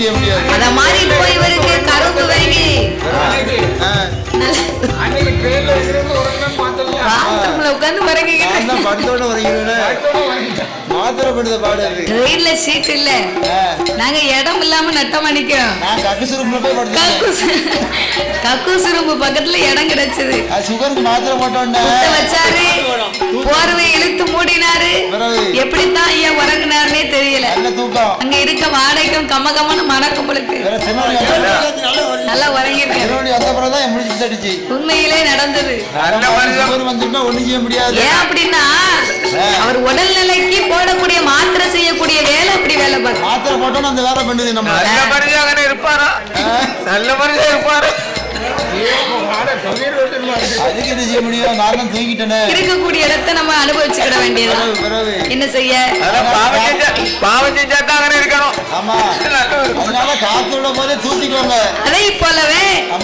அத? மாதிரி இப்போ இவருக்கு கரும்பு ட்ரெயின்ல ட்ரெயின்ல சீட் இல்ல. நாங்க இடம் இல்லாம நட்டமா நிக்கிறோம். நான் கக்கு ரூம்ல போய் படுத்தேன் கக்கூஸ். கக்கூஸ் ரூம் பக்கத்துல இடம் கிடைச்சது. வச்சாரு. போர்வை நல்ல தூக்கம். அங்க இருக்க வாடகைக்கும் கம்ம கம்மனு மணக்கும் பொழுது வேற திருநெல்வேலி வந்த- நல்லா உறங்கிருக்காரு திருநெல்வேலி வந்த பிறகு தான் முடிச்சு தடிச்சு உண்மையிலே நடந்தது. நல்ல மனுஷன் சுகர் வந்துட்டா ஒண்ணும் செய்ய முடியாது. ஏன் அப்படின்னா அவர் உடல்நிலைக்கு போடக்கூடிய மாத்திரை செய்யக்கூடிய வேலை அப்படி வேலை பார்க்கும். மாத்திரை போட்டோன்னு அந்த வேலை பண்ணுது நம்ம நல்ல மனுஷன் இருப்பாரா? நல்ல மனுஷன் இருப்பாரு? இருக்கக்கூடிய இடத்தை நம்ம அனுபவிச்சுக்கிட பிறகு என்ன செய்ய? அதனால காத்து விடும் போதே தூக்கிக்கோங்க அதை போலவே